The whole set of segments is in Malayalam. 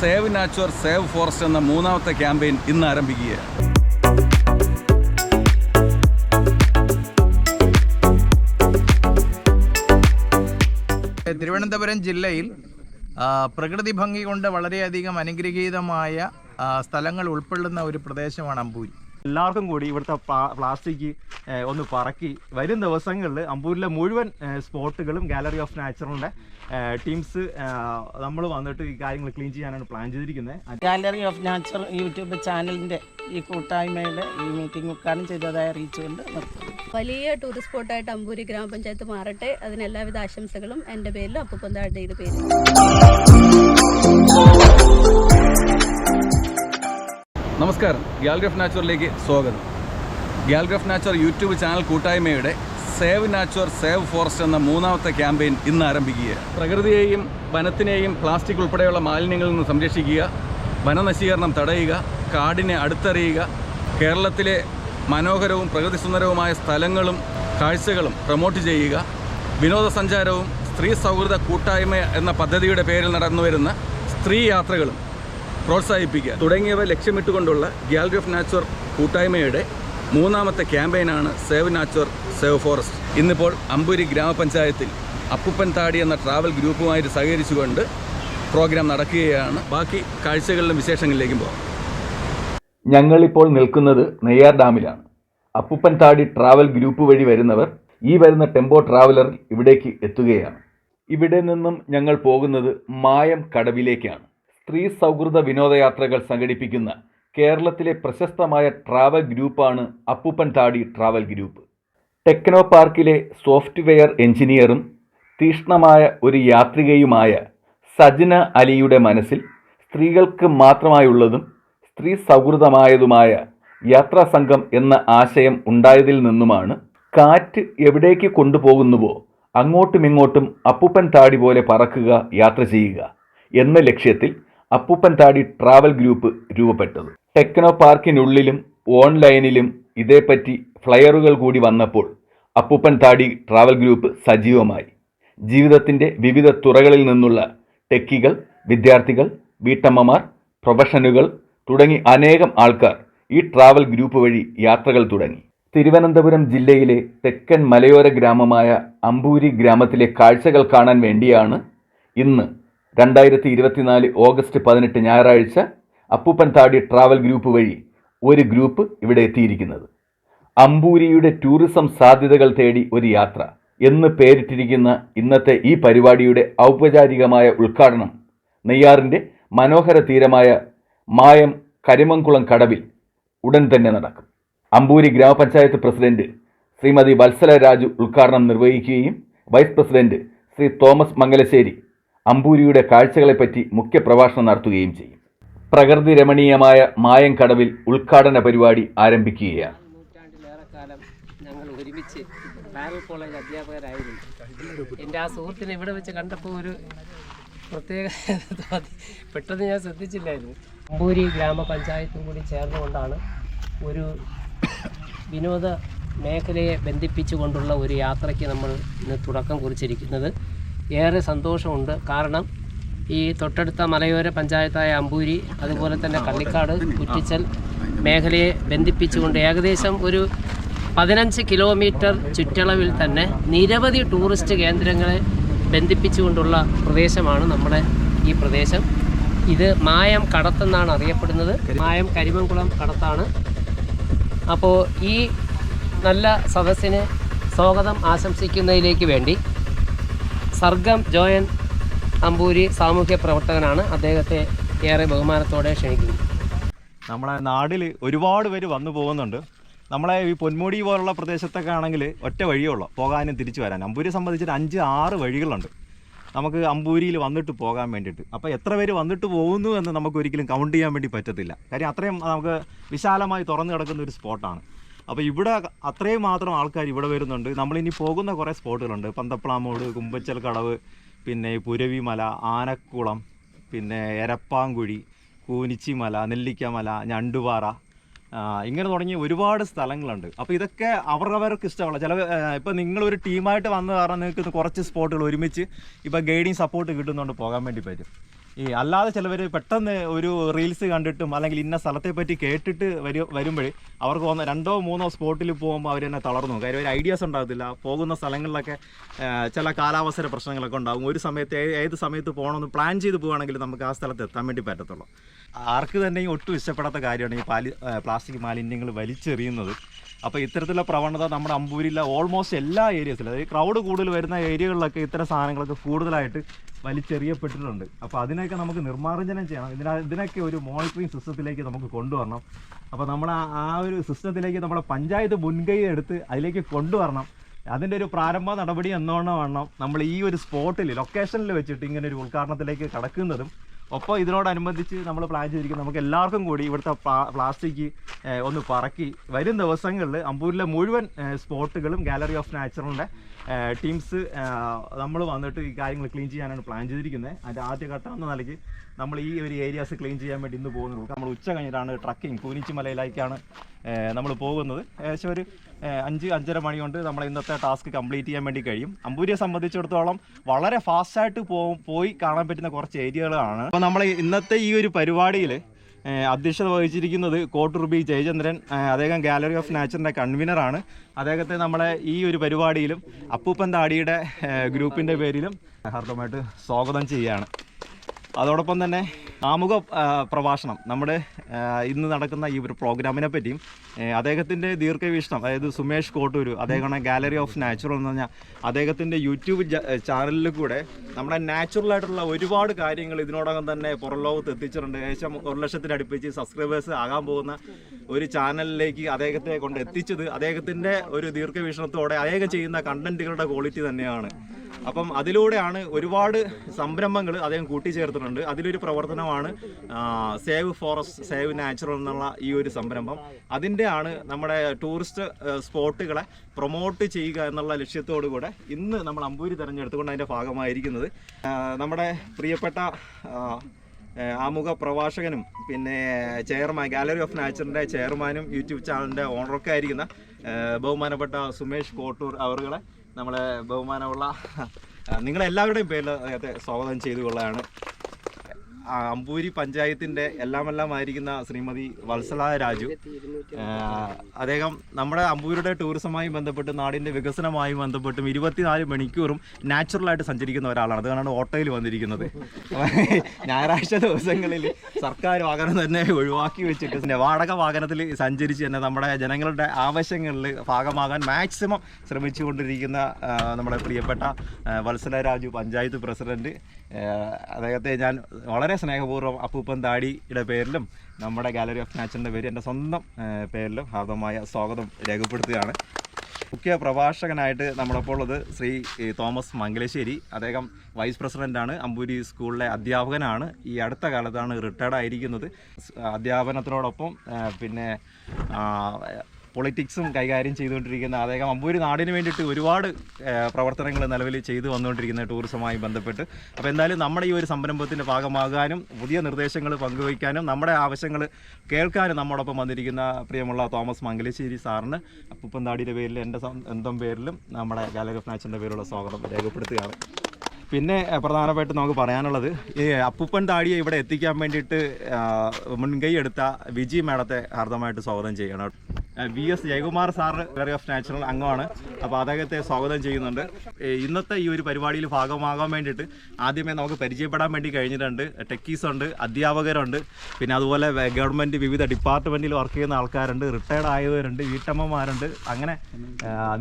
സേവ് നാച്ചുർ സേവ് ഫോറസ്റ്റ് എന്ന മൂന്നാമത്തെ ക്യാമ്പയിൻ ഇന്ന് ആരംഭിക്കുകയാണ്. തിരുവനന്തപുരം ജില്ലയിൽ പ്രകൃതി ഭംഗി കൊണ്ട് വളരെയധികം അനുഗ്രഹീതമായ സ്ഥലങ്ങൾ ഉൾപ്പെടുന്ന ഒരു പ്രദേശമാണ് അമ്പൂരി. എല്ലാവർക്കും കൂടി ഇവിടുത്തെ പ്ലാസ്റ്റിക് ഒന്ന് പറക്കി. വരും ദിവസങ്ങളിൽ അമ്പൂരിലെ മുഴുവൻ സ്പോട്ടുകളും ഗാലറി ഓഫ് നാച്ചുറലിന്റെ ടീംസ് നമ്മൾ വന്നിട്ട് ഈ കാര്യങ്ങൾ ക്ലീൻ ചെയ്യാനാണ് പ്ലാൻ ചെയ്തിരിക്കുന്നത് ഗാലറി ഓഫ് നാച്ചുറൽ യൂട്യൂബ് ചാനലിന്റെ ഈ കൂട്ടായ്മയുടെ ഈ മീറ്റിംഗ് ഉദ്ഘാടനം ചെയ്തതായി അറിയിച്ചുകൊണ്ട് നിർത്തുന്നു. വലിയ ടൂറിസ്റ്റ് സ്പോട്ടായിട്ട് അമ്പൂരി ഗ്രാമപഞ്ചായത്ത് മാറട്ടെ. അതിന് എല്ലാവിധ ആശംസകളും എന്റെ പേരിലും അപ്പുപ്പന്താഴയുടെ പേരിലും നമസ്കാരം. ഗ്യാൽഗ്രഫ് നാച്ചുറിലേക്ക് സ്വാഗതം. Gallery of nature YouTube channel കൂട്ടായ്മയുടെ സേവ് നാച്ചുർ സേവ് ഫോറസ്റ്റ് എന്ന മൂന്നാമത്തെ ക്യാമ്പയിൻ ഇന്ന് ആരംഭിക്കുകയാണ്. പ്രകൃതിയെയും വനത്തിനെയും പ്ലാസ്റ്റിക് ഉൾപ്പെടെയുള്ള മാലിന്യങ്ങളിൽ നിന്ന് സംരക്ഷിക്കുക വനനശീകരണം തടയുക കാടിനെ അടുത്തറിയുക കേരളത്തിലെ മനോഹരവും പ്രകൃതി സുന്ദരവുമായ സ്ഥലങ്ങളും കാഴ്ചകളും പ്രൊമോട്ട് ചെയ്യുക വിനോദസഞ്ചാരവും സ്ത്രീ സൗഹൃദ കൂട്ടായ്മ എന്ന പദ്ധതിയുടെ പേരിൽ നടന്നുവരുന്ന സ്ത്രീ യാത്രകളും പ്രോത്സാഹിപ്പിക്കുക. തുടങ്ങിയവ ലക്ഷ്യമിട്ടുകൊണ്ടുള്ള ഗാലറി ഓഫ് നാച്ചുർ കൂട്ടായ്മയുടെ മൂന്നാമത്തെ ക്യാമ്പയിനാണ് സേവ് നാച്ചുർ സേവ് ഫോറസ്റ്റ് ഇന്നിപ്പോൾ അമ്പൂരി ഗ്രാമപഞ്ചായത്തിൽ അപ്പുപ്പൻ താടി എന്ന ട്രാവൽ ഗ്രൂപ്പുമായിട്ട് സഹകരിച്ചുകൊണ്ട് പ്രോഗ്രാം നടക്കുകയാണ്. ബാക്കി കാഴ്ചകളിലും വിശേഷങ്ങളിലേക്കും പോകാം. ഞങ്ങളിപ്പോൾ നിൽക്കുന്നത് നെയ്യാർ ഡാമിലാണ്. അപ്പുപ്പൻ താടി ട്രാവൽ ഗ്രൂപ്പ് വഴി വരുന്നവർ ഈ വരുന്ന ടെമ്പോ ട്രാവലർ ഇവിടേക്ക് എത്തുകയാണ്. ഇവിടെ നിന്നും ഞങ്ങൾ പോകുന്നത് മായം കടവിലേക്കാണ്. സ്ത്രീ സൗഹൃദ വിനോദയാത്രകൾ സംഘടിപ്പിക്കുന്ന കേരളത്തിലെ പ്രശസ്തമായ ട്രാവൽ ഗ്രൂപ്പാണ് Appuppan Thadi travel group. Techno പാർക്കിലെ സോഫ്റ്റ്വെയർ എഞ്ചിനീയറും തീഷ്ണമായ ഒരു യാത്രികയുമായ സജ്ന അലിയുടെ മനസ്സിൽ സ്ത്രീകൾക്ക് മാത്രമായുള്ളതും സ്ത്രീ സൗഹൃദമായതുമായ യാത്രാ സംഘം എന്ന ആശയം ഉണ്ടായതിൽ നിന്നുമാണ് കാറ്റ് എവിടേക്ക് കൊണ്ടുപോകുന്നുവോ അങ്ങോട്ടുമിങ്ങോട്ടും അപ്പുപ്പൻ താടി പോലെ പറക്കുക യാത്ര ചെയ്യുക എന്ന ലക്ഷ്യത്തിൽ അപ്പുപ്പൻ താടി ട്രാവൽ ഗ്രൂപ്പ് രൂപപ്പെട്ടത്. ടെക്നോ പാർക്കിനുള്ളിലും ഓൺലൈനിലും ഇതേപ്പറ്റി ഫ്ലയറുകൾ കൂടി വന്നപ്പോൾ അപ്പുപ്പൻ താടി ട്രാവൽ ഗ്രൂപ്പ് സജീവമായി. ജീവിതത്തിന്റെ വിവിധ തുറകളിൽ നിന്നുള്ള ടെക്കികൾ വിദ്യാർത്ഥികൾ വീട്ടമ്മമാർ പ്രൊഫഷനുകൾ തുടങ്ങി അനേകം ആൾക്കാർ ഈ ട്രാവൽ ഗ്രൂപ്പ് വഴി യാത്രകൾ തുടങ്ങി. തിരുവനന്തപുരം ജില്ലയിലെ തെക്കൻ മലയോര ഗ്രാമമായ അമ്പൂരി ഗ്രാമത്തിലെ കാഴ്ചകൾ കാണാൻ വേണ്ടിയാണ് ഇന്ന് രണ്ടായിരത്തി ഇരുപത്തിനാല് ഓഗസ്റ്റ് പതിനെട്ട് ഞായറാഴ്ച അപ്പൂപ്പൻ താടി ട്രാവൽ ഗ്രൂപ്പ് വഴി ഒരു ഗ്രൂപ്പ് ഇവിടെ എത്തിയിരിക്കുന്നത്. അമ്പൂരിയുടെ ടൂറിസം സാധ്യതകൾ തേടി ഒരു യാത്ര എന്ന് പേരിട്ടിരിക്കുന്ന ഇന്നത്തെ ഈ പരിപാടിയുടെ ഔപചാരികമായ ഉദ്ഘാടനം നെയ്യാറിന്റെ മനോഹര തീരമായ മായം കരിമംകുളം കടവിൽ ഉടൻ തന്നെ നടക്കും. അമ്പൂരി ഗ്രാമപഞ്ചായത്ത് പ്രസിഡന്റ് ശ്രീമതി വത്സല രാജു ഉദ്ഘാടനം നിർവഹിക്കുകയും vice president Shri Thomas Mangalassery അമ്പൂരിയുടെ കാഴ്ചകളെപ്പറ്റി മുഖ്യപ്രഭാഷണം നടത്തുകയും ചെയ്യും. പ്രകൃതി രമണീയമായ മായം കടവിൽ ഉദ്ഘാടന പരിപാടി ആരംഭിക്കുകയാണ്. ഞങ്ങൾ ഒരുമിച്ച് പാരൽ കോളേജ് അധ്യാപകരായിരുന്നു. എന്റെ ആ സുഹൃത്തിനെ ഇവിടെ വെച്ച് കണ്ടപ്പോൾ ഒരു പ്രത്യേക പെട്ടെന്ന് ഞാൻ ശ്രദ്ധിച്ചില്ലായിരുന്നു. അമ്പൂരി ഗ്രാമപഞ്ചായത്തും കൂടി ചേർന്നുകൊണ്ടാണ് ഒരു വിനോദ മേഖലയെ ബന്ധിപ്പിച്ചുകൊണ്ടുള്ള ഒരു യാത്രയ്ക്ക് നമ്മൾ ഇന്ന് തുടക്കം കുറിച്ചിരിക്കുന്നത്. ഏറെ സന്തോഷമുണ്ട്. കാരണം ഈ തൊട്ടടുത്ത മലയോര പഞ്ചായത്തായ അമ്പൂരി അതുപോലെ തന്നെ കള്ളിക്കാട് കുറ്റിച്ചൽ മേഖലയെ ബന്ധിപ്പിച്ചുകൊണ്ട് ഏകദേശം ഒരു പതിനഞ്ച് കിലോമീറ്റർ ചുറ്റളവിൽ തന്നെ നിരവധി ടൂറിസ്റ്റ് കേന്ദ്രങ്ങളെ ബന്ധിപ്പിച്ചുകൊണ്ടുള്ള പ്രദേശമാണ് നമ്മുടെ ഈ പ്രദേശം. ഇത് മായം കടത്തെന്നാണ് അറിയപ്പെടുന്നത്. മായം കരിമംകുളം കടത്താണ്. അപ്പോൾ ഈ നല്ല സദസ്സിന് സ്വാഗതം ആശംസിക്കുന്നതിലേക്ക് വേണ്ടി സർഗം ജോയൻ അമ്പൂരി സാമൂഹ്യ പ്രവർത്തകനാണ്. അദ്ദേഹത്തെ ഏറെ ബഹുമാനത്തോടെ ക്ഷണിക്കുന്നു. നമ്മളെ നാടിൽ ഒരുപാട് പേര് വന്നു പോകുന്നുണ്ട്. നമ്മളെ ഈ പൊന്മുടി പോലുള്ള പ്രദേശത്തൊക്കെ ആണെങ്കിൽ ഒറ്റ വഴിയേ ഉള്ളൂ. പോകാനും തിരിച്ചു വരാനും. അമ്പൂരിയെ സംബന്ധിച്ചിട്ട് അഞ്ച് ആറ് വഴികളുണ്ട്. നമുക്ക് അമ്പൂരിയിൽ വന്നിട്ട് പോകാൻ വേണ്ടിയിട്ട്. അപ്പോൾ എത്ര പേര് വന്നിട്ട് പോകുന്നു എന്ന് നമുക്ക് ഒരിക്കലും കൗണ്ട് ചെയ്യാൻ വേണ്ടി പറ്റത്തില്ല. കാര്യം അത്രയും നമുക്ക് വിശാലമായി തുറന്നു കിടക്കുന്ന ഒരു സ്പോട്ടാണ് അപ്പോൾ ഇവിടെ അത്രയും മാത്രം ആൾക്കാർ ഇവിടെ വരുന്നുണ്ട്. നമ്മളിനി പോകുന്ന കുറേ സ്പോട്ടുകളുണ്ട്. പന്തപ്ലാമൂട് കുമ്പച്ചൽ കടവ് പിന്നെ പുരവിമല ആനക്കുളം പിന്നെ എരപ്പാങ്കുഴി കൂനിച്ചിമല നെല്ലിക്കമല ഞണ്ടുപാറ ഇങ്ങനെ തുടങ്ങിയ ഒരുപാട് സ്ഥലങ്ങളുണ്ട്. അപ്പോൾ ഇതൊക്കെ അവരവർക്ക് ഇഷ്ടമുള്ള ചില ഇപ്പം നിങ്ങളൊരു ടീമായിട്ട് വന്ന കാരണം നിങ്ങൾക്ക് കുറച്ച് സ്പോട്ടുകൾ ഒരുമിച്ച് ഇപ്പോൾ ഗൈഡിങ് സപ്പോർട്ട് കിട്ടുന്നുണ്ട് പോകാൻ വേണ്ടി പറ്റും. ഈ അല്ലാതെ ചിലവർ പെട്ടെന്ന് ഒരു റീൽസ് കണ്ടിട്ടും അല്ലെങ്കിൽ ഇന്ന സ്ഥലത്തെ പറ്റി കേട്ടിട്ട് വരും വരുമ്പോഴേ അവർക്ക് ഒന്ന് രണ്ടോ മൂന്നോ സ്പോട്ടിൽ പോകുമ്പോൾ അവർ തന്നെ തളർന്നു. കാര്യം ഒരു ഐഡിയാസ് ഉണ്ടാകത്തില്ല. പോകുന്ന സ്ഥലങ്ങളിലൊക്കെ ചില കാലാവസ്ഥ പ്രശ്നങ്ങളൊക്കെ ഉണ്ടാകും. ഒരു സമയത്ത് ഏത് സമയത്ത് പോകണമെന്ന് പ്ലാൻ ചെയ്ത് പോവുകയാണെങ്കിൽ നമുക്ക് ആ സ്ഥലത്ത് എത്താൻ വേണ്ടി പറ്റത്തുള്ളൂ. ആർക്ക് തന്നെയും ഒട്ടും ഇഷ്ടപ്പെടാത്ത കാര്യമാണ് ഈ പാലി പ്ലാസ്റ്റിക് മാലിന്യങ്ങൾ വലിച്ചെറിയുന്നത്. അപ്പോൾ ഇത്തരത്തിലുള്ള പ്രവണത നമ്മുടെ അമ്പൂരിലെ ഓൾമോസ്റ്റ് എല്ലാ ഏരിയസിലും അതായത് ക്രൗഡ് കൂടുതൽ വരുന്ന ഏരിയകളിലൊക്കെ ഇത്തരം സാധനങ്ങളൊക്കെ കൂടുതലായിട്ട് വലിച്ചെറിയപ്പെട്ടിട്ടുണ്ട്. അപ്പോൾ അതിനൊക്കെ നമുക്ക് നിർമ്മാർജനം ചെയ്യണം. ഇതിന ഇതിനൊക്കെ ഒരു മോണിറ്ററിങ് സിസ്റ്റത്തിലേക്ക് നമുക്ക് കൊണ്ടുവരണം. അപ്പോൾ നമ്മൾ ആ ഒരു സിസ്റ്റത്തിലേക്ക് നമ്മുടെ പഞ്ചായത്ത് മുൻകൈ എടുത്ത് അതിലേക്ക് കൊണ്ടുവരണം. അതിന്റെ ഒരു പ്രാരംഭ നടപടി എന്നോണം വേണം നമ്മൾ ഈ ഒരു സ്പോട്ടിൽ ലൊക്കേഷനിൽ വെച്ചിട്ട് ഇങ്ങനെ ഒരു ഉദ്ഘാടനത്തിലേക്ക് കടക്കുന്നതും ഒപ്പം ഇതിനോടനുബന്ധിച്ച് നമ്മൾ പ്ലാൻ ചെയ്തിരിക്കുന്നത് നമുക്ക് എല്ലാവർക്കും കൂടി ഇവിടുത്തെ പ്ലാസ്റ്റിക് ഒന്ന് പറക്കി വരും ദിവസങ്ങളിൽ അമ്പൂരിലെ മുഴുവൻ സ്പോട്ടുകളും ഗാലറി ഓഫ് നാച്ചുറലിന്റെ ടീംസ് നമ്മൾ വന്നിട്ട് ഈ കാര്യങ്ങൾ ക്ലീൻ ചെയ്യാനാണ് പ്ലാൻ ചെയ്തിരിക്കുന്നത്. അതിന്റെ ആദ്യ ഘട്ടം എന്ന നിലയ്ക്ക് നമ്മൾ ഈ ഒരു ഏരിയാസ് ക്ലീൻ ചെയ്യാൻ വേണ്ടി ഇന്ന് പോകുന്നത്. നമ്മൾ ഉച്ച കഴിഞ്ഞിട്ടാണ് ട്രക്കിംഗ് പൂനിച്ചി മലയിലേക്കാണ് നമ്മൾ പോകുന്നത്. ഏകദേശം ഒരു അഞ്ച് അഞ്ചര മണി കൊണ്ട് നമ്മൾ ഇന്നത്തെ ടാസ്ക് കംപ്ലീറ്റ് ചെയ്യാൻ വേണ്ടി കഴിയും. അമ്പൂരിയെ സംബന്ധിച്ചിടത്തോളം വളരെ ഫാസ്റ്റായിട്ട് പോകും പോയി കാണാൻ പറ്റുന്ന കുറച്ച് ഏരിയകളാണ്. അപ്പോൾ നമ്മൾ ഇന്നത്തെ ഈ ഒരു പരിപാടിയിൽ അധ്യക്ഷത വഹിച്ചിരിക്കുന്നത് കോട്ടൂർ ബി ജയചന്ദ്രൻ അദ്ദേഹം ഗാലറി ഓഫ് നാച്ചറിന്റെ കൺവീനറാണ് അദ്ദേഹത്തെ നമ്മളെ ഈ ഒരു പരിപാടിയിലും അപ്പൂപ്പൻ താടിയുടെ ഗ്രൂപ്പിന്റെ പേരിലും ഹാർദമായിട്ട് സ്വാഗതം ചെയ്യുകയാണ്. അതോടൊപ്പം തന്നെ ആമുഖ പ്രഭാഷണം നമ്മുടെ ഇന്ന് നടക്കുന്ന ഈ ഒരു പ്രോഗ്രാമിനെ പറ്റിയും അദ്ദേഹത്തിന്റെ ദീർഘവീക്ഷണം അതായത് സുമേഷ് കോട്ടൂര് അദ്ദേഹമാണ് ഗാലറി ഓഫ് നാച്ചുറൽ എന്ന് പറഞ്ഞാൽ അദ്ദേഹത്തിന്റെ യൂട്യൂബ് ചാനലിൽ കൂടെ നമ്മുടെ നാച്ചുറൽ ആയിട്ടുള്ള ഒരുപാട് കാര്യങ്ങൾ ഇതിനോടകം തന്നെ പുറം ലോകത്ത് എത്തിച്ചിട്ടുണ്ട്. ഏകദേശം ഒരു ലക്ഷത്തിനടുപ്പിച്ച് സബ്സ്ക്രൈബേഴ്സ് ആകാൻ പോകുന്ന ഒരു ചാനലിലേക്ക് അദ്ദേഹത്തെ കൊണ്ട് എത്തിച്ചത് അദ്ദേഹത്തിന്റെ ഒരു ദീർഘവീക്ഷണത്തോടെ അദ്ദേഹം ചെയ്യുന്ന കണ്ടന്റുകളുടെ ക്വാളിറ്റി തന്നെയാണ്. അപ്പം അതിലൂടെയാണ് ഒരുപാട് സംരംഭങ്ങൾ അദ്ദേഹം കൂട്ടിച്ചേർത്തിട്ടുണ്ട്. അതിലൊരു പ്രവർത്തനമാണ് സേവ് ഫോറസ്റ്റ് സേവ് നാച്ചുറൽ എന്നുള്ള ഈ ഒരു സംരംഭം. അതിന്റെ ആണ് നമ്മുടെ ടൂറിസ്റ്റ് സ്പോട്ടുകളെ പ്രൊമോട്ട് ചെയ്യുക എന്നുള്ള ലക്ഷ്യത്തോടു കൂടെ ഇന്ന് നമ്മൾ അമ്പൂരി തിരഞ്ഞെടുത്തുകൊണ്ട് അതിന്റെ ഭാഗമായിരിക്കുന്നത്. നമ്മുടെ പ്രിയപ്പെട്ട ആമുഖ പ്രഭാഷകനും പിന്നെ ചെയർമാൻ ഗാലറി ഓഫ് നാച്ചറിന്റെ ചെയർമാനും യൂട്യൂബ് ചാനലിന്റെ ഓണറൊക്കെ ആയിരിക്കുന്ന ബഹുമാനപ്പെട്ട സുമേഷ് കോട്ടൂർ അവറുകളെ നമ്മളെ ബഹുമാനമുള്ള നിങ്ങളെല്ലാവരുടെയും പേരിൽ അദ്ദേഹത്തെ സ്വാഗതം ചെയ്തു കൊള്ളാണ് അമ്പൂരി പഞ്ചായത്തിന്റെ എല്ലാമെല്ലാം ആയിരിക്കുന്ന ശ്രീമതി വത്സല രാജു. അദ്ദേഹം നമ്മുടെ അമ്പൂരിയുടെ ടൂറിസവുമായി ബന്ധപ്പെട്ട് നാടിന്റെ വികസനവുമായി ബന്ധപ്പെട്ടും ഇരുപത്തിനാല് മണിക്കൂറും നാച്ചുറലായിട്ട് സഞ്ചരിക്കുന്ന ഒരാളാണ്. അതുകൊണ്ടാണ് ഓട്ടോയിൽ വന്നിരിക്കുന്നത്. ഞായറാഴ്ച ദിവസങ്ങളിൽ സർക്കാർ വാഹനം തന്നെ ഒഴിവാക്കി വെച്ചിട്ട് വാടക വാഹനത്തിൽ സഞ്ചരിച്ച് തന്നെ നമ്മുടെ ജനങ്ങളുടെ ആവശ്യങ്ങളിൽ ഭാഗമാകാൻ മാക്സിമം ശ്രമിച്ചുകൊണ്ടിരിക്കുന്ന നമ്മുടെ പ്രിയപ്പെട്ട വത്സല രാജു പഞ്ചായത്ത് പ്രസിഡന്റ്. അദ്ദേഹത്തെ ഞാൻ വളരെ സ്നേഹപൂർവം അപ്പൂപ്പൻ താടിയുടെ പേരിലും നമ്മുടെ ഗാലറി ഓഫ് നാച്ചറിന്റെ പേര് എന്റെ സ്വന്തം പേരിലും ഹാർദമായ സ്വാഗതം രേഖപ്പെടുത്തുകയാണ്. മുഖ്യ പ്രഭാഷകനായിട്ട് നമ്മളപ്പോൾ ഉള്ളത് ശ്രീ തോമസ് മംഗലശ്ശേരി. അദ്ദേഹം വൈസ് പ്രസിഡന്റാണ് അമ്പൂരി സ്കൂളിലെ അധ്യാപകനാണ്. ഈ അടുത്ത കാലത്താണ് റിട്ടയർഡ് ആയിരിക്കുന്നത്. അധ്യാപനത്തിനോടൊപ്പം പിന്നെ പൊളിറ്റിക്സും കൈകാര്യം ചെയ്തുകൊണ്ടിരിക്കുന്ന അദ്ദേഹം അമ്പൂരി നാടിന് വേണ്ടിയിട്ട് ഒരുപാട് പ്രവർത്തനങ്ങൾ നിലവിൽ ചെയ്തു വന്നുകൊണ്ടിരിക്കുന്ന ടൂറിസവുമായി ബന്ധപ്പെട്ട്. അപ്പോൾ എന്തായാലും നമ്മുടെ ഈ ഒരു സംരംഭത്തിന്റെ ഭാഗമാകാനും പുതിയ നിർദ്ദേശങ്ങൾ പങ്കുവയ്ക്കാനും നമ്മുടെ ആവശ്യങ്ങൾ കേൾക്കാനും നമ്മോടൊപ്പം വന്നിരിക്കുന്ന പ്രിയമുള്ള തോമസ് മംഗലശ്ശേരി സാറിന് അപ്പൂപ്പന്താടിയുടെ പേരിൽ എന്റെ സ്വന്തം പേരിലും നമ്മുടെ ഗാലറി ഓഫ് നാച്ചിന്റെ പേരിലുള്ള സ്വാഗതം രേഖപ്പെടുത്തുകയാണ്. പിന്നെ പ്രധാനമായിട്ട് നമുക്ക് പറയാനുള്ളത് ഈ അപ്പൂപ്പൻ താടിയെ ഇവിടെ എത്തിക്കാൻ വേണ്ടിയിട്ട് മുൻകൈ എടുത്ത വിജി മേഡത്തെ ഹാർദമായിട്ട് സ്വാഗതം ചെയ്യണം. V S Jayakumar sir gallery of natural അംഗമാണ്. അപ്പോൾ അദ്ദേഹത്തെ സ്വാഗതം ചെയ്യുന്നുണ്ട്. ഇന്നത്തെ ഈ ഒരു പരിപാടിയിൽ ഭാഗമാകാൻ വേണ്ടിയിട്ട് ആദ്യമേ നമുക്ക് പരിചയപ്പെടാൻ വേണ്ടി കഴിഞ്ഞിട്ടുണ്ട്. ടെക്കീസ് ഉണ്ട് അധ്യാപകരുണ്ട്. പിന്നെ അതുപോലെ ഗവൺമെന്റ് വിവിധ ഡിപ്പാർട്ട്മെന്റിൽ വർക്ക് ചെയ്യുന്ന ആൾക്കാരുണ്ട് റിട്ടയർഡ് ആയവരുണ്ട് വീട്ടമ്മമാരുണ്ട്. അങ്ങനെ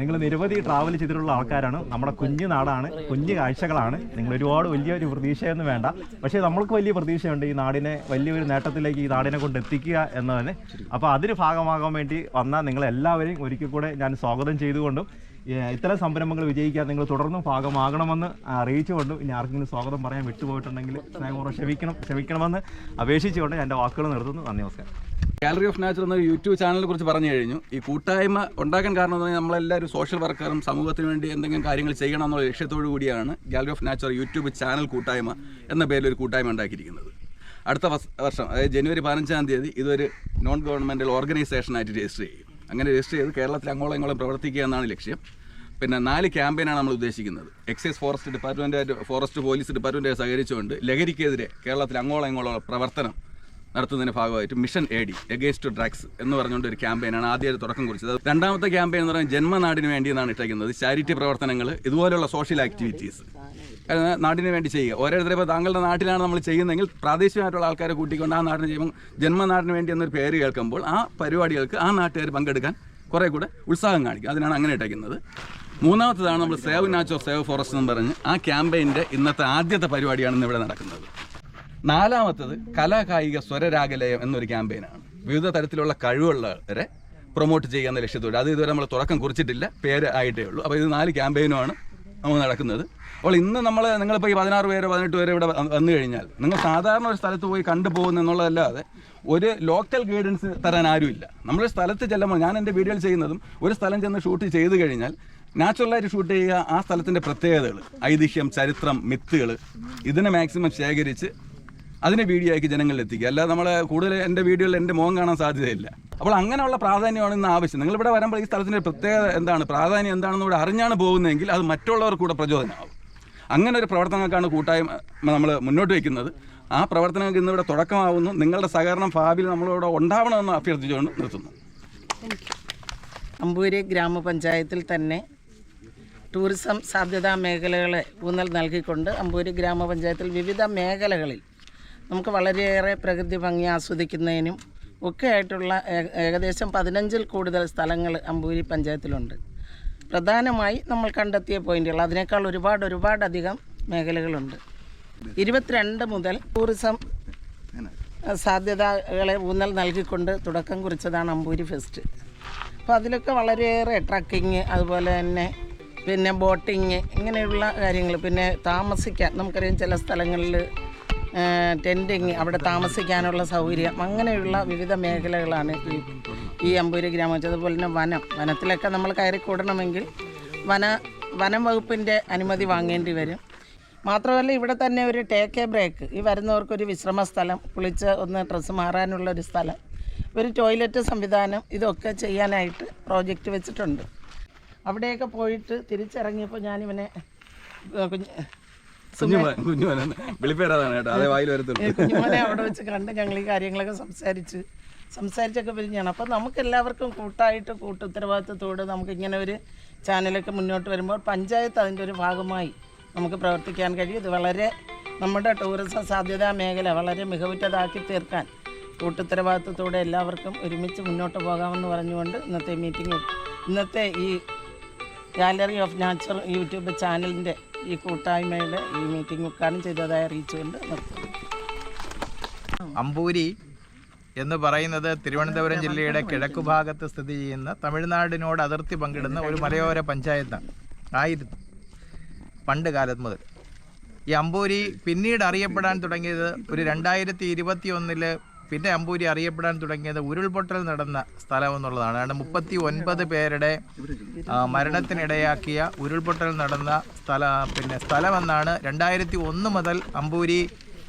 നിങ്ങൾ നിരവധി ട്രാവൽ ചെയ്തിട്ടുള്ള ആൾക്കാരാണ്. നമ്മുടെ കുഞ്ഞു നാടാണ് കുഞ്ഞു കാഴ്ചകളാണ്. നിങ്ങൾ ഒരുപാട് വലിയൊരു പ്രതീക്ഷയൊന്നും വേണ്ട. പക്ഷേ നമ്മൾക്ക് വലിയ പ്രതീക്ഷയുണ്ട് ഈ നാടിനെ വലിയൊരു നേട്ടത്തിലേക്ക് ഈ നാടിനെ കൊണ്ട് എത്തിക്കുക എന്നതിന് അപ്പോൾ അതിന് ഭാഗമാകാൻ വേണ്ടി വന്ന നിങ്ങളെല്ലാവരെയും ഒരിക്കൽ കൂടെ ഞാൻ സ്വാഗതം ചെയ്തുകൊണ്ടും ഇത്തരം സംരംഭങ്ങൾ വിജയിക്കാൻ നിങ്ങൾ തുടർന്നും ഭാഗമാകണമെന്ന് അറിയിച്ചുകൊണ്ട് ഇനി ആർക്കെങ്കിലും സ്വാഗതം പറയാൻ വിട്ടുപോയിട്ടുണ്ടെങ്കിൽ സ്നേഹപൂർവം ക്ഷമിക്കണം ക്ഷമിക്കണമെന്ന് അപേക്ഷിച്ചുകൊണ്ട് എന്റെ വാക്കുകൾ നിർത്തുന്നു. നന്ദി നമസ്കാരം. ഗാലറി ഓഫ് നാച്ചർ എന്ന യൂട്യൂബ് ചാനലിനെ കുറിച്ച് പറഞ്ഞു കഴിഞ്ഞു. ഈ കൂട്ടായ്മ ഉണ്ടാക്കാൻ കാരണം എന്ന് പറഞ്ഞാൽ നമ്മളെല്ലാവരും സോഷ്യൽ വർക്കറും സമൂഹത്തിന് വേണ്ടി എന്തെങ്കിലും കാര്യങ്ങൾ ചെയ്യണം എന്നുള്ള ലക്ഷ്യത്തോടു കൂടിയാണ് gallery of nature YouTube channel കൂട്ടായ്മ എന്ന പേരിൽ ഒരു കൂട്ടായ്മ ഉണ്ടാക്കിയിരിക്കുന്നത്. അടുത്ത വർഷം അതായത് ജനുവരി പതിനഞ്ചാം തീയതി ഇതൊരു നോൺ ഗവൺമെന്റൽ ഓർഗനൈസേഷനായിട്ട് രജിസ്റ്റർ ചെയ്യും. അങ്ങനെ രജിസ്റ്റർ ചെയ്ത് കേരളത്തിൽ അങ്ങോളം ഇങ്ങോളം പ്രവർത്തിക്കുക എന്നാണ് ലക്ഷ്യം. പിന്നെ നാല് ക്യാമ്പയിനാണ് നമ്മൾ ഉദ്ദേശിക്കുന്നത്. Excise forest department forest police department സഹകരിച്ചുകൊണ്ട് ലഹരിക്കെതിരെ കേരളത്തിൽ അങ്ങോളം ഇങ്ങോളം പ്രവർത്തനം നടത്തുന്നതിന്റെ ഭാഗമായിട്ട് mission A D against drugs എന്ന് പറഞ്ഞുകൊണ്ട് ഒരു ക്യാമ്പയിനാണ് ആദ്യമായിട്ട് തുടക്കം കുറിച്ചത്. രണ്ടാമത്തെ ക്യാമ്പയിൻ എന്ന് പറയുന്നത് ജന്മനാടിന് വേണ്ടി എന്നാണ് ഇട്ടേക്കുന്നത്. ചാരിറ്റി പ്രവർത്തനങ്ങൾ ഇതുപോലെയുള്ള സോഷ്യൽ ആക്ടിവിറ്റീസ് നാടിന് വേണ്ടി ചെയ്യുക. ഓരോരുത്തരെ ഇപ്പോൾ താങ്കളുടെ നാട്ടിലാണ് നമ്മൾ ചെയ്യുന്നതെങ്കിൽ പ്രാദേശികമായിട്ടുള്ള ആൾക്കാരെ കൂട്ടിക്കൊണ്ട് ആ നാടിന് ചെയ്യുമ്പോൾ ജന്മനാടിന് വേണ്ടി എന്നൊരു പേര് കേൾക്കുമ്പോൾ ആ പരിപാടികൾക്ക് ആ നാട്ടുകാർ പങ്കെടുക്കാൻ കുറേ കൂടെ ഉത്സാഹം കാണിക്കും. അതിനാണ് അങ്ങനെ ഇട്ടേക്കുന്നത്. മൂന്നാമത്തതാണ് നമ്മൾ സേവ് നാച്ചോ സേവ് ഫോറസ്റ്റ് എന്ന് പറഞ്ഞ് ആ ക്യാമ്പയിന്റെ ഇന്നത്തെ ആദ്യത്തെ പരിപാടിയാണ് ഇന്ന് ഇവിടെ നടക്കുന്നത്. നാലാമത്തത് കലാകായിക സ്വരരാഗലയം എന്നൊരു ക്യാമ്പയിനാണ്. വിവിധ തരത്തിലുള്ള കഴിവുള്ളവരെ പ്രൊമോട്ട് ചെയ്യുക എന്ന ലക്ഷ്യത്തോടെ. അത് ഇതുവരെ നമ്മൾ തുടക്കം കുറിച്ചിട്ടില്ല. പേര് ആയിട്ടേ ഉള്ളൂ. അപ്പോൾ ഇത് നാല് ക്യാമ്പയിനുമാണ്. നമുക്ക് നടക്കുന്നത്. അപ്പോൾ ഇന്ന് നമ്മൾ നിങ്ങളിപ്പോൾ ഈ പതിനാറ് പേരോ പതിനെട്ട് പേരോ ഇവിടെ വന്നു കഴിഞ്ഞാൽ നിങ്ങൾ സാധാരണ ഒരു സ്ഥലത്ത് പോയി കണ്ടുപോകുന്ന എന്നുള്ളതല്ലാതെ ഒരു ലോക്കൽ ഗൈഡൻസ് തരാൻ ആരുമില്ല നമ്മൾ സ്ഥലത്ത് ചെല്ലുമ്പോൾ ഞാൻ എന്റെ വീഡിയോയിൽ ചെയ്യുന്നതും ഒരു സ്ഥലം ചെന്ന് ഷൂട്ട് ചെയ്ത് കഴിഞ്ഞാൽ നാച്ചുറലായിട്ട് ഷൂട്ട് ചെയ്യുക ആ സ്ഥലത്തിന്റെ പ്രത്യേകതകൾ ഐതിഹ്യം ചരിത്രം മിത്തുകൾ ഇതിനെ മാക്സിമം ശേഖരിച്ച് അതിനെ വീഡിയോ ആക്കി ജനങ്ങളിൽ എത്തിക്കുക. അല്ലാതെ നമ്മളെ കൂടുതൽ എന്റെ വീഡിയോയിൽ എന്റെ മുഖം കാണാൻ സാധ്യതയില്ല. അപ്പോൾ അങ്ങനെയുള്ള പ്രാധാന്യമാണ് ഇന്ന് ആവശ്യം. നിങ്ങൾ ഇവിടെ വരുമ്പോൾ ഈ സ്ഥലത്തിന്റെ പ്രത്യേകത എന്താണ്? പ്രാധാന്യം എന്താണെന്ന് ഇവിടെ അറിഞ്ഞാണ് പോകുന്നതെങ്കിൽ അത് മറ്റുള്ളവർക്കൂടെ കൂടെ പ്രചോദനമാവും. അങ്ങനെ ഒരു പ്രവർത്തനങ്ങൾക്കാണ് കൂട്ടായ്മ നമ്മൾ മുന്നോട്ട് വയ്ക്കുന്നത്. ആ പ്രവർത്തനങ്ങൾക്ക് ഇന്നിവിടെ തുടക്കമാവുന്നു. നിങ്ങളുടെ സഹകരണം ഭാവിയിൽ നമ്മളിവിടെ ഉണ്ടാവണമെന്ന് അഭ്യർത്ഥിച്ചുകൊണ്ട് നിർത്തുന്നു. അമ്പൂരി ഗ്രാമപഞ്ചായത്തിൽ തന്നെ ടൂറിസം സാധ്യതാ മേഖലകളെ ഊന്നൽ നൽകിക്കൊണ്ട് അമ്പൂരി ഗ്രാമപഞ്ചായത്തിൽ വിവിധ മേഖലകളിൽ നമുക്ക് വളരെയേറെ പ്രകൃതി ഭംഗി ആസ്വദിക്കുന്നതിനും ഒക്കെ ആയിട്ടുള്ള ഏകദേശം പതിനഞ്ചിൽ കൂടുതൽ സ്ഥലങ്ങൾ അമ്പൂരി പഞ്ചായത്തിലുണ്ട്. പ്രധാനമായി നമ്മൾ കണ്ടെത്തിയ പോയിന്റുകൾ. അതിനേക്കാൾ ഒരുപാട് ഒരുപാടധികം മേഖലകളുണ്ട്. ഇരുപത്തിരണ്ട് മുതൽ ടൂറിസം സാധ്യതകളെ ഊന്നൽ നൽകിക്കൊണ്ട് തുടക്കം കുറിച്ചതാണ് അമ്പൂരി ഫെസ്റ്റ്. അപ്പോൾ അതിലൊക്കെ വളരെയേറെ ട്രക്കിങ് അതുപോലെ തന്നെ പിന്നെ ബോട്ടിങ് ഇങ്ങനെയുള്ള കാര്യങ്ങൾ. പിന്നെ താമസിക്കാൻ നമുക്കറിയാം ചില സ്ഥലങ്ങളിൽ ടെന്റിങ് അവിടെ താമസിക്കാനുള്ള സൗകര്യം അങ്ങനെയുള്ള വിവിധ മേഖലകളാണ് ഈ ഈ അമ്പൂരി ഗ്രാമപഞ്ചായത്ത് അതുപോലെ തന്നെ വനം. വനത്തിലൊക്കെ നമ്മൾ കയറി കൂടണമെങ്കിൽ വന വനം വകുപ്പിന്റെ അനുമതി വാങ്ങേണ്ടി വരും. മാത്രമല്ല ഇവിടെ തന്നെ ഒരു ടേക്ക് എ ബ്രേക്ക് ഈ വരുന്നവർക്കൊരു വിശ്രമ സ്ഥലം കുളിച്ച് ഒന്ന് ഡ്രസ്സ് മാറാനുള്ള ഒരു സ്ഥലം ഒരു ടോയ്ലറ്റ് സംവിധാനം ഇതൊക്കെ ചെയ്യാനായിട്ട് പ്രോജക്റ്റ് വെച്ചിട്ടുണ്ട്. അവിടെയൊക്കെ പോയിട്ട് തിരിച്ചിറങ്ങിയപ്പോൾ ഞാനിവനെ കുഞ്ഞ് കുഞ്ഞുമോൻ കുഞ്ഞുമോൻ വിളിപ്പേരാതാണ് കേട്ടോ. അതേ വായിൽ വരത്തുള്ളൂ. ഈ കുഞ്ഞുമോനെ അവിടെ വെച്ച് കണ്ട് ഞങ്ങൾ ഈ കാര്യങ്ങളൊക്കെ സംസാരിച്ച് സംസാരിച്ചൊക്കെ പിരിഞ്ഞാണ്. അപ്പോൾ നമുക്ക് എല്ലാവർക്കും കൂട്ടായിട്ട് കൂട്ടുത്തരവാദിത്തത്തോട് നമുക്ക് ഇങ്ങനെ ഒരു ചാനലൊക്കെ മുന്നോട്ട് വരുമ്പോൾ പഞ്ചായത്ത് അതിന്റെ ഒരു ഭാഗമായി നമുക്ക് പ്രവർത്തിക്കാൻ കഴിയും. ഇത് വളരെ നമ്മുടെ ടൂറിസം സാധ്യതാ മേഖല വളരെ മികവുറ്റതാക്കി തീർക്കാൻ കൂട്ടുത്തരവാദിത്വത്തോടെ എല്ലാവർക്കും ഒരുമിച്ച് മുന്നോട്ട് പോകാമെന്ന് പറഞ്ഞുകൊണ്ട് ഇന്നത്തെ മീറ്റിംഗ് ഇന്നത്തെ ഈ ഗാലറി ഓഫ് നാച്ചുറൽ യൂട്യൂബ് ചാനലിന്റെ ഈ കൂട്ടായ്മയുടെ ഈ മീറ്റിംഗ് ഉദ്ഘാടനം ചെയ്തതായി അറിയിച്ചുകൊണ്ട് അമ്പൂരി എന്ന് പറയുന്നത് തിരുവനന്തപുരം ജില്ലയുടെ കിഴക്കു ഭാഗത്ത് സ്ഥിതി ചെയ്യുന്ന തമിഴ്നാടിനോട് അതിർത്തി പങ്കിടുന്ന ഒരു മലയോര പഞ്ചായത്താണ്. ആയിരുന്നു പണ്ട് കാലത്ത് മുതൽ. ഈ അമ്പൂരി പിന്നീട് അറിയപ്പെടാൻ തുടങ്ങിയത് ഒരു രണ്ടായിരത്തി ഇരുപത്തി ഒന്നിൽ പിന്നെ അമ്പൂരി അറിയപ്പെടാൻ തുടങ്ങിയത് ഉരുൾപൊട്ടൽ നടന്ന സ്ഥലം എന്നുള്ളതാണ് കാരണം മുപ്പത്തി ഒൻപത് പേരുടെ മരണത്തിനിടയാക്കിയ ഉരുൾപൊട്ടൽ നടന്ന സ്ഥല പിന്നെ സ്ഥലമെന്നാണ് രണ്ടായിരത്തി ഒന്ന് മുതൽ അമ്പൂരി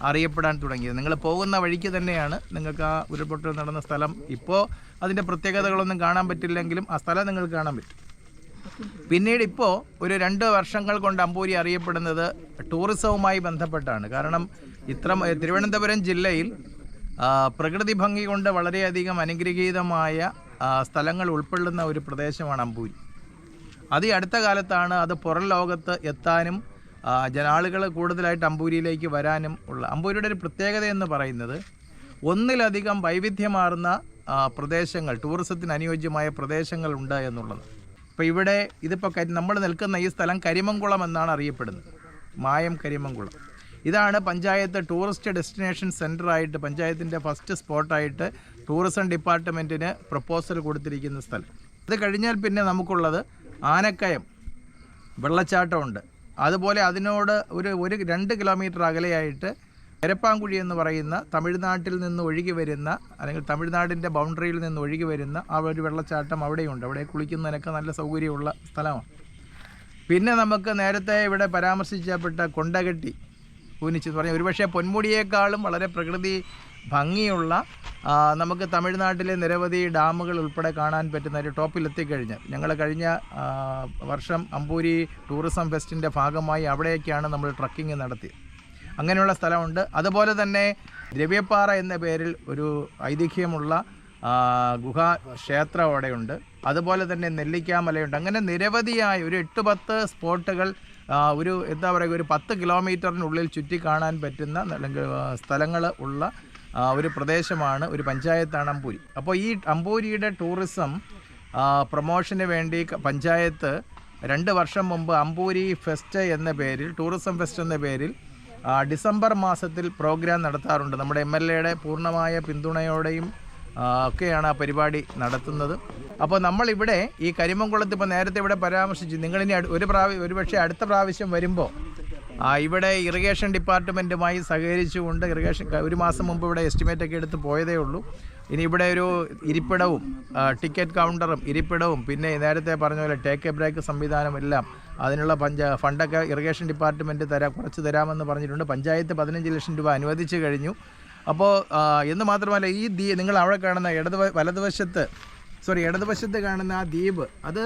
അറിയപ്പെടാൻ തുടങ്ങിയത്. നിങ്ങൾ പോകുന്ന വഴിക്ക് തന്നെയാണ് നിങ്ങൾക്ക് ആ ഉരുൾപൊട്ടൽ നടന്ന സ്ഥലം. ഇപ്പോൾ അതിന്റെ പ്രത്യേകതകളൊന്നും കാണാൻ പറ്റില്ലെങ്കിലും ആ സ്ഥലം നിങ്ങൾക്ക് കാണാൻ പറ്റും. പിന്നീട് ഇപ്പോൾ ഒരു രണ്ട് വർഷങ്ങൾ കൊണ്ട് അമ്പൂരി അറിയപ്പെടുന്നത് ടൂറിസവുമായി ബന്ധപ്പെട്ടാണ്. കാരണം ഇത്ര തിരുവനന്തപുരം ജില്ലയിൽ പ്രകൃതി ഭംഗി കൊണ്ട് വളരെയധികം അനുഗ്രഹീതമായ സ്ഥലങ്ങൾ ഉൾപ്പെടുന്ന ഒരു പ്രദേശമാണ് അമ്പൂരി. അത് ഈ അടുത്ത കാലത്താണ് അത് പുറം ലോകത്ത് എത്താനും ജനാളുകൾ കൂടുതലായിട്ട് അമ്പൂരിയിലേക്ക് വരാനും ഉള്ള അമ്പൂരിയുടെ ഒരു പ്രത്യേകത എന്ന് പറയുന്നത് ഒന്നിലധികം വൈവിധ്യമാർന്ന പ്രദേശങ്ങൾ ടൂറിസത്തിന് അനുയോജ്യമായ പ്രദേശങ്ങൾ ഉണ്ട് എന്നുള്ളത്. ഇപ്പോൾ ഇവിടെ ഇതിപ്പോൾ നമ്മൾ നിൽക്കുന്ന ഈ സ്ഥലം കരിമംകുളം എന്നാണ് അറിയപ്പെടുന്നത്. മായം കരിമംകുളം. ഇതാണ് പഞ്ചായത്ത് ടൂറിസ്റ്റ് ഡെസ്റ്റിനേഷൻ സെന്ററായിട്ട് പഞ്ചായത്തിന്റെ ഫസ്റ്റ് സ്പോട്ടായിട്ട് ടൂറിസം ഡിപ്പാർട്ട്മെന്റിന് പ്രപ്പോസൽ കൊടുത്തിരിക്കുന്ന സ്ഥലം. ഇത് കഴിഞ്ഞാൽ പിന്നെ നമുക്കുള്ളത് ആനക്കയം. വെള്ളച്ചാട്ടമുണ്ട്. അതുപോലെ അതിനോട് ഒരു ഒരു രണ്ട് കിലോമീറ്റർ അകലെയായിട്ട് എരപ്പാങ്കുഴി എന്ന് പറയുന്ന തമിഴ്നാട്ടിൽ നിന്ന് ഒഴുകി വരുന്ന അല്ലെങ്കിൽ തമിഴ്നാടിന്റെ ബൗണ്ടറിയിൽ നിന്ന് ഒഴുകി വരുന്ന ആ ഒരു വെള്ളച്ചാട്ടം അവിടെയുണ്ട്. അവിടെ കുളിക്കുന്നതിനൊക്കെ നല്ല സൗകര്യമുള്ള സ്ഥലമാണ്. പിന്നെ നമുക്ക് നേരത്തെ ഇവിടെ പരാമർശിച്ചപ്പെട്ട കൊണ്ടകെട്ടി. പൂനിച്ച് എന്ന് പറഞ്ഞാൽ ഒരുപക്ഷെ പൊന്മുടിയേക്കാളും വളരെ പ്രകൃതി ഭംഗിയുള്ള നമുക്ക് തമിഴ്നാട്ടിലെ നിരവധി ഡാമുകൾ ഉൾപ്പെടെ കാണാൻ പറ്റുന്ന ഒരു ടോപ്പിലെത്തിക്കഴിഞ്ഞ് ഞങ്ങൾ കഴിഞ്ഞ വർഷം അമ്പൂരി ടൂറിസം ഫെസ്റ്റിന്റെ ഭാഗമായി അവിടേക്കാണ് നമ്മൾ ട്രക്കിംഗ് നടത്തിയത്. അങ്ങനെയുള്ള സ്ഥലമുണ്ട്. അതുപോലെ തന്നെ ദ്രവ്യപ്പാറ എന്ന പേരിൽ ഒരു ഐതിഹ്യമുള്ള ഗുഹ ക്ഷേത്രം അവിടെയുണ്ട്. അതുപോലെ തന്നെ നെല്ലിക്കാമലയുണ്ട്. അങ്ങനെ നിരവധിയായ ഒരു എട്ട് പത്ത് സ്പോട്ടുകൾ ഒരു എന്താ പറയുക ഒരു പത്ത് കിലോമീറ്ററിനുള്ളിൽ ചുറ്റി കാണാൻ പറ്റുന്ന അല്ലെങ്കിൽ സ്ഥലങ്ങൾ ഉള്ള ഒരു പ്രദേശമാണ് ഒരു പഞ്ചായത്താണ് അമ്പൂരി. അപ്പോൾ ഈ അമ്പൂരിയുടെ ടൂറിസം പ്രൊമോഷന് വേണ്ടി പഞ്ചായത്ത് രണ്ട് വർഷം മുമ്പ് അമ്പൂരി ഫെസ്റ്റ് എന്ന പേരിൽ ടൂറിസം ഫെസ്റ്റ് എന്ന പേരിൽ ഡിസംബർ മാസത്തിൽ പ്രോഗ്രാം നടത്താറുണ്ട്. നമ്മുടെ എം എൽ എയുടെ പൂർണമായ പിന്തുണയോടെയും ഒക്കെയാണ് ആ പരിപാടി നടത്തുന്നത്. അപ്പോൾ നമ്മളിവിടെ ഈ കരിമംകുളത്ത് ഇപ്പോൾ നേരത്തെ ഇവിടെ പരാമർശിച്ചു. നിങ്ങളിനി ഒരു പ്രാവ ഒരുപക്ഷെ അടുത്ത പ്രാവശ്യം വരുമ്പോൾ ഇവിടെ ഇറിഗേഷൻ ഡിപ്പാർട്ട്മെന്റുമായി സഹകരിച്ചുകൊണ്ട് ഇറിഗേഷൻ ഒരു മാസം മുമ്പ് ഇവിടെ എസ്റ്റിമേറ്റ് ഒക്കെ എടുത്ത് പോയതേ ഉള്ളൂ. ഇനി ഇവിടെ ഒരു ഇരിപ്പിടവും ടിക്കറ്റ് കൗണ്ടറും ഇരിപ്പിടവും പിന്നെ നേരത്തെ പറഞ്ഞ പോലെ ടേക്ക് എ ബ്രേക്ക് സംവിധാനം എല്ലാം അതിനുള്ള പഞ്ച ഫണ്ടൊക്കെ ഇറിഗേഷൻ ഡിപ്പാർട്ട്മെന്റ് തരാം കുറച്ച് തരാമെന്ന് പറഞ്ഞിട്ടുണ്ട്. പഞ്ചായത്ത് പതിനഞ്ച് ലക്ഷം രൂപ അനുവദിച്ചു കഴിഞ്ഞു. അപ്പോൾ എന്ന് മാത്രമല്ല ഈ ദീ നിങ്ങൾ അവിടെ കാണുന്ന ഇടത് വലതുവശത്ത് സോറി ഇടതുവശത്ത് കാണുന്ന ആ ദ്വീപ് അത്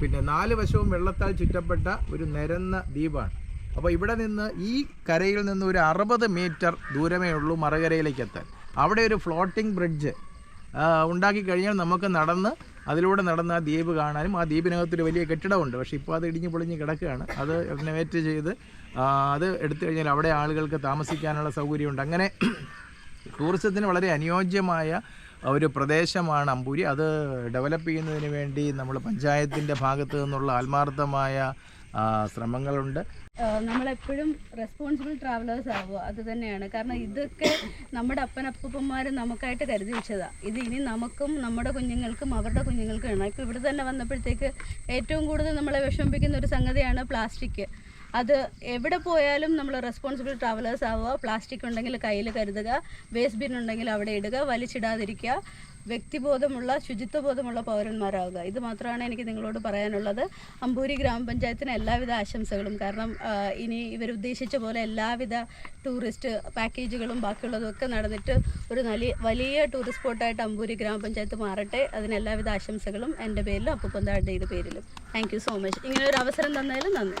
പിന്നെ നാല് വശവും വെള്ളത്താൽ ചുറ്റപ്പെട്ട ഒരു നിരന്ന ദ്വീപാണ്. അപ്പോൾ ഇവിടെ നിന്ന് ഈ കരയിൽ നിന്ന് ഒരു അറുപത് മീറ്റർ ദൂരമേ ഉള്ളൂ മറുകരയിലേക്ക് എത്താൻ. അവിടെ ഒരു ഫ്ലോട്ടിംഗ് ബ്രിഡ്ജ് ഉണ്ടാക്കി കഴിഞ്ഞാൽ നമുക്ക് നടന്ന് അതിലൂടെ നടന്ന് ആ ദ്വീപ് കാണാനും ആ ദ്വീപിനകത്തൊരു വലിയ കെട്ടിടമുണ്ട്. പക്ഷേ ഇപ്പോൾ അത് ഇടിഞ്ഞു പൊളിഞ്ഞ് കിടക്കുകയാണ്. അത് റിനോവേറ്റ് ചെയ്ത് അത് എടുത്തു കഴിഞ്ഞാൽ അവിടെ ആളുകൾക്ക് താമസിക്കാനുള്ള സൗകര്യമുണ്ട്. അങ്ങനെ ടൂറിസത്തിന് വളരെ അനുയോജ്യമായ ഒരു പ്രദേശമാണ് അമ്പൂരി. അത് ഡെവലപ്പ് ചെയ്യുന്നതിന് വേണ്ടി നമ്മൾ പഞ്ചായത്തിന്റെ ഭാഗത്തു നിന്നുള്ള ആത്മാർത്ഥമായ ശ്രമങ്ങളുണ്ട്. നമ്മളെപ്പോഴും റെസ്പോൺസിബിൾ ട്രാവലേഴ്സ് ആവുക അത് തന്നെയാണ്. കാരണം ഇതൊക്കെ നമ്മുടെ അപ്പനപ്പൂപ്പന്മാർ നമുക്കായിട്ട് കരുതി വെച്ചതാണ് ഇത് ഇനി നമുക്കും നമ്മുടെ കുഞ്ഞുങ്ങൾക്കും അവരുടെ കുഞ്ഞുങ്ങൾക്കും ആണ്. ഇപ്പോൾ ഇവിടെ തന്നെ വന്നപ്പോഴത്തേക്ക് ഏറ്റവും കൂടുതൽ നമ്മളെ വിഷമിപ്പിക്കുന്ന ഒരു സംഗതിയാണ് പ്ലാസ്റ്റിക് അത് എവിടെ പോയാലും നമ്മൾ റെസ്പോൺസിബിൾ ട്രാവലേഴ്സ് ആവുക. പ്ലാസ്റ്റിക് ഉണ്ടെങ്കിൽ കയ്യിൽ കരുതുക. വേസ്റ്റ് ബിൻ ഉണ്ടെങ്കിൽ അവിടെ ഇടുക. വലിച്ചിടാതിരിക്കുക. വ്യക്തിബോധമുള്ള ശുചിത്വബോധമുള്ള പൗരന്മാരാവുക. ഇത് മാത്രമാണ് എനിക്ക് നിങ്ങളോട് പറയാനുള്ളത്. അമ്പൂരി ഗ്രാമപഞ്ചായത്തിന് എല്ലാവിധ ആശംസകളും. കാരണം ഇനി ഇവർ ഉദ്ദേശിച്ച പോലെ എല്ലാവിധ ടൂറിസ്റ്റ് പാക്കേജുകളും ബാക്കിയുള്ളതൊക്കെ നടന്നിട്ട് ഒരു വലിയ വലിയ ടൂറിസ്റ്റ് സ്പോട്ടായിട്ട് അമ്പൂരി ഗ്രാമപഞ്ചായത്ത് മാറട്ടെ. അതിന് എല്ലാവിധ ആശംസകളും എന്റെ പേരിലും അപ്പൂപ്പന്താഴുടെയുടെ പേരിലും. താങ്ക് സോ മച്ച് ഇങ്ങനെ ഒരു അവസരം തന്നാലും നന്ദി.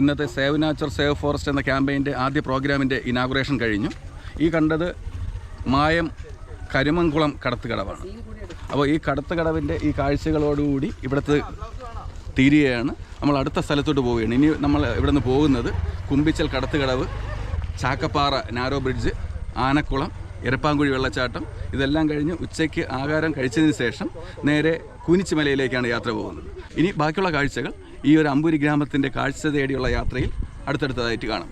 ഇന്നത്തെ സേവ് നാച്ചർ സേവ് ഫോറസ്റ്റ് എന്ന ക്യാമ്പയിന്റെ ആദ്യ പ്രോഗ്രാമിന്റെ ഇനാഗുറേഷൻ കഴിഞ്ഞു. ഈ കണ്ടത് മായം കരിമംകുളം കടത്തുകടവാണ്. അപ്പോൾ ഈ കടത്തുകടവിന്റെ ഈ കാഴ്ചകളോടുകൂടി ഇവിടുത്തെ തീരുകയാണ്. നമ്മൾ അടുത്ത സ്ഥലത്തോട്ട് പോവുകയാണ്. ഇനി നമ്മൾ ഇവിടെ നിന്ന് പോകുന്നത് കുമ്പിച്ചൽ കടത്തുകടവ് ചാക്കപ്പാറ നാരോ ബ്രിഡ്ജ് ആനക്കുളം ഇരപ്പാങ്കുഴി വെള്ളച്ചാട്ടം. ഇതെല്ലാം കഴിഞ്ഞ് ഉച്ചയ്ക്ക് ആഹാരം കഴിച്ചതിന് ശേഷം നേരെ കുനിച്ചുമലയിലേക്കാണ് യാത്ര പോകുന്നത്. ഇനി ബാക്കിയുള്ള കാഴ്ചകൾ ഈ ഒരു അമ്പൂരി ഗ്രാമത്തിന്റെ കാഴ്ച തേടിയുള്ള യാത്രയിൽ അടുത്തടുത്തതായിട്ട് കാണാം.